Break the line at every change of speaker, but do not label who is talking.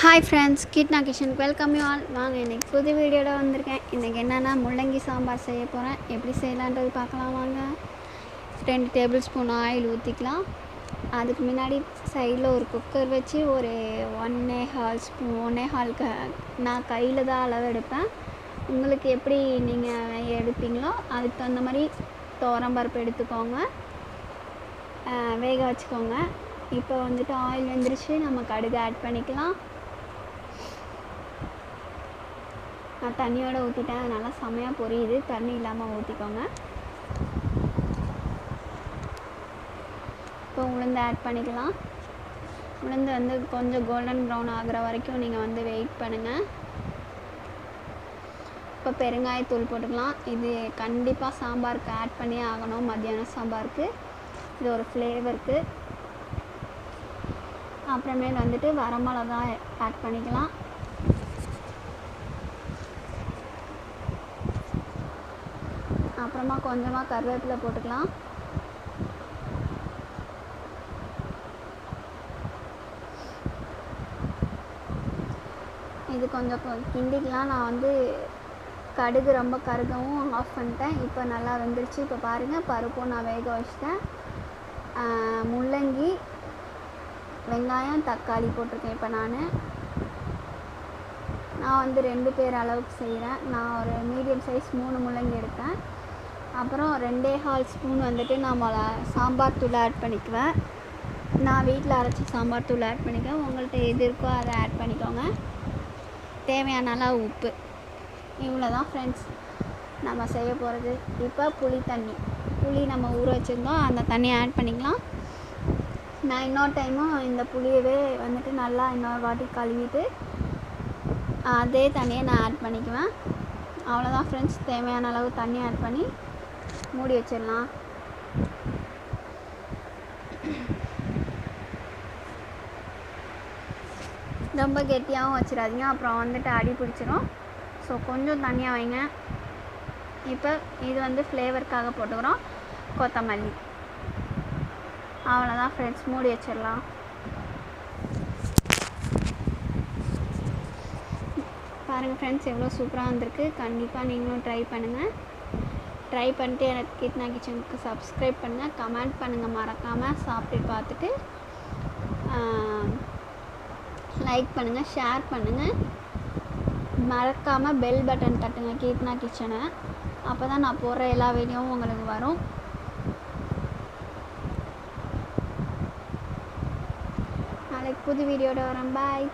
Hi friends கீட்னா Kishan welcome you all வாங்க இன்றைக்கி புது வீடியோட வந்திருக்கேன். இன்றைக்கி என்னென்னா முள்ளங்கி சாம்பார் செய்ய போகிறேன் எப்படி செய்யலான்றது பார்க்கலாம் வாங்க. ரெண்டு டேபிள் ஸ்பூன் ஆயில் ஊற்றிக்கலாம் அதுக்கு முன்னாடி சைடில் ஒரு குக்கர் வச்சு ஒரு ஒன்னே ஹால் ஸ்பூன் ஒன்னே ஹால் க நான் கையில் தான் அளவு எடுப்பேன். உங்களுக்கு எப்படி நீங்கள் எடுப்பீங்களோ அதுக்கு தகுந்த மாதிரி பருப்பு எடுத்துக்கோங்க. வேக வச்சுக்கோங்க. இப்போ வந்துட்டு ஆயில் வந்துருச்சு. நம்ம கடுகு ஆட் பண்ணிக்கலாம். நான் தண்ணியோடு ஊற்றிட்டேன் அது நல்லா செமையாக பொரியுது. தண்ணி இல்லாமல் ஊற்றிக்கோங்க இப்போ உளுந்து ஆட் பண்ணிக்கலாம். உளுந்து வந்து கொஞ்சம் கோல்டன் ப்ரௌன் ஆகிற வரைக்கும் நீங்கள் வந்து வெயிட் பண்ணுங்கள் இப்போ பெருங்காயத்தூள் போட்டுக்கலாம். இது கண்டிப்பாக சாம்பாருக்கு ஆட் பண்ணியே ஆகணும். மத்தியானம் சாம்பாருக்கு. இது ஒரு ஃப்ளேவருக்கு அப்புறமேல் வந்துட்டு வரமிளகா ஆட் பண்ணிக்கலாம். அப்புறமா கொஞ்சமாக கருவேப்பிலை போட்டுக்கலாம். இது கொஞ்சம் கொ- கிண்டிக்கலாம். நான் வந்து கடுகு ரொம்ப கருகவும் ஆஃப் பண்ணிட்டேன். இப்போ நல்லா வெந்துருச்சு. இப்போ பாருங்கள் பருப்பும் நான் வேக வச்சிட்டேன். முள்ளங்கி வெங்காயம் தக்காளி போட்டிருக்கேன் இப்போ நான். நான் வந்து ரெண்டு பேர் அளவுக்கு செய்கிறேன் நான் ஒரு மீடியம் சைஸ் மூணு முள்ளங்கி எடுத்தேன் அப்புறம் ரெண்டே ஹால் ஸ்பூன் வந்துட்டு நான் மொளா சாம்பார் தூள் ஆட் பண்ணிக்குவேன். நான் வீட்டில் அரைச்சி சாம்பார் தூள் ஆட் பண்ணிக்குவேன். உங்கள்கிட்ட எது இருக்கோ அதை ஆட் பண்ணிக்கோங்க. தேவையான அளவு உப்பு. இவ்வளோ தான் ஃப்ரெண்ட்ஸ் நம்ம செய்ய போகிறது இப்போ புளி தண்ணி. புளி நம்ம ஊற வச்சுருந்தோம். அந்த தண்ணியை ஆட் பண்ணிக்கலாம். நான் இன்னொரு டைமும் இந்த புளியவே வந்துட்டு நல்லா இன்னொரு வாட்டி கழுவிட்டு அதே தண்ணியை நான் ஆட் பண்ணிக்குவேன். அவ்வளோதான் ஃப்ரெண்ட்ஸ் தேவையான அளவு தண்ணி ஆட் பண்ணி மூடி வச்சிடலாம். ரொம்ப கெட்டியாகவும் வச்சிடாதீங்க. அப்புறம் வந்துட்டு அடி பிடிச்சிரும். ஸோ கொஞ்சம் தனியாக வைங்க. இப்போ இது வந்து ஃப்ளேவருக்காக போட்டுக்கிறோம். கொத்தமல்லி. அவ்வளோதான் ஃப்ரெண்ட்ஸ் மூடி வச்சிடலாம். பாருங்கள் ஃப்ரெண்ட்ஸ் எவ்வளோ சூப்பராக வந்திருக்கு. கண்டிப்பாக நீங்களும் ட்ரை பண்ணுங்கள் ட்ரை பண்ணிட்டு எனக்கு கிட்னா கிச்சனுக்கு சப்ஸ்கிரைப் பண்ணுங்கள் கமெண்ட் பண்ணுங்கள் மறக்காமல் சாப்பிட்டு பார்த்துட்டு லைக் பண்ணுங்கள் ஷேர் பண்ணுங்கள் மறக்காமல் பெல் பட்டன் தட்டுங்க கீட்னா கிச்சனை. அப்போ தான் நான் போடுற எல்லா வீடியோவும் உங்களுக்கு வரும். நாளைக்கு புது வீடியோட வரேன் பாய்